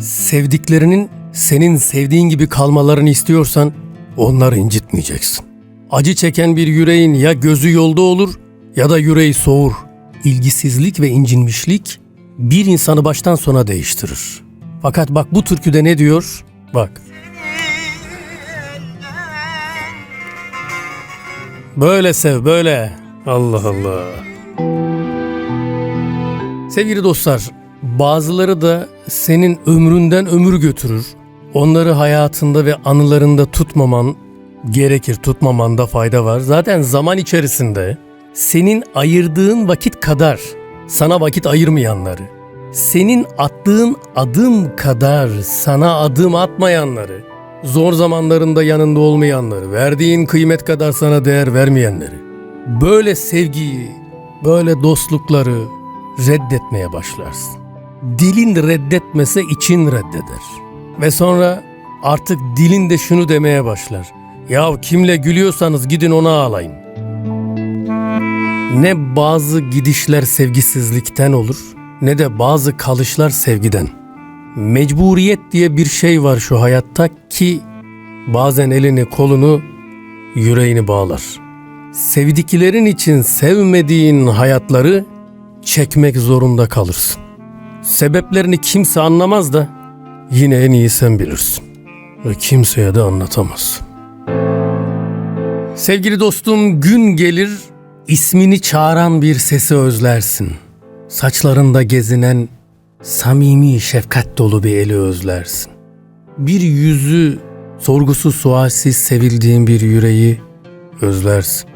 Sevdiklerinin senin sevdiğin gibi kalmalarını istiyorsan onları incitmeyeceksin. Acı çeken bir yüreğin ya gözü yolda olur ya da yüreği soğur. İlgisizlik ve incinmişlik bir insanı baştan sona değiştirir. Fakat bak bu türküde ne diyor? Bak. Böyle sev böyle. Allah Allah. Sevgili dostlar, bazıları da senin ömründen ömür götürür. Onları hayatında ve anılarında tutmaman gerekir, tutmamanda fayda var. Zaten zaman içerisinde senin ayırdığın vakit kadar sana vakit ayırmayanları, senin attığın adım kadar sana adım atmayanları, zor zamanlarında yanında olmayanları, verdiğin kıymet kadar sana değer vermeyenleri, böyle sevgiyi, böyle dostlukları reddetmeye başlarsın. Dilin reddetmese için reddeder. Ve sonra artık dilin de şunu demeye başlar. Ya kimle gülüyorsanız gidin ona ağlayın. Ne bazı gidişler sevgisizlikten olur ne de bazı kalışlar sevgiden. Mecburiyet diye bir şey var şu hayatta ki bazen elini kolunu yüreğini bağlar. Sevdiklerin için sevmediğin hayatları çekmek zorunda kalırsın. Sebeplerini kimse anlamaz da yine en iyi sen bilirsin. Ve kimseye de anlatamazsın. Sevgili dostum gün gelir ismini çağıran bir sesi özlersin. Saçlarında gezinen samimi şefkat dolu bir eli özlersin. Bir yüzü sorgusuz sualsiz sevildiğin bir yüreği özlersin.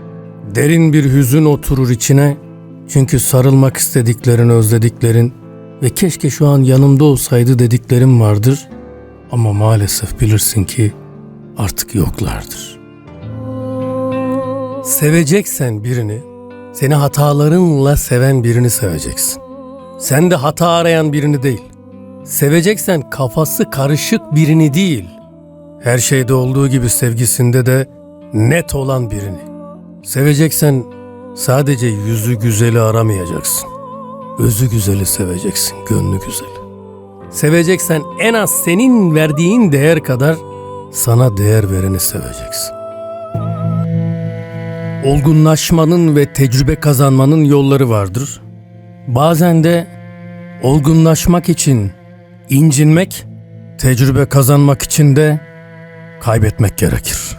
Derin bir hüzün oturur içine çünkü sarılmak istediklerin özlediklerin ve keşke şu an yanımda olsaydı dediklerim vardır ama maalesef bilirsin ki artık yoklardır. Seveceksen birini, seni hatalarınla seven birini seveceksin. Sen de hata arayan birini değil. Seveceksen kafası karışık birini değil. Her şeyde olduğu gibi sevgisinde de net olan birini. Seveceksen sadece yüzü güzeli aramayacaksın. Özü güzeli seveceksin, gönlü güzeli. Seveceksen en az senin verdiğin değer kadar sana değer vereni seveceksin. Olgunlaşmanın ve tecrübe kazanmanın yolları vardır. Bazen de olgunlaşmak için incinmek, tecrübe kazanmak için de kaybetmek gerekir.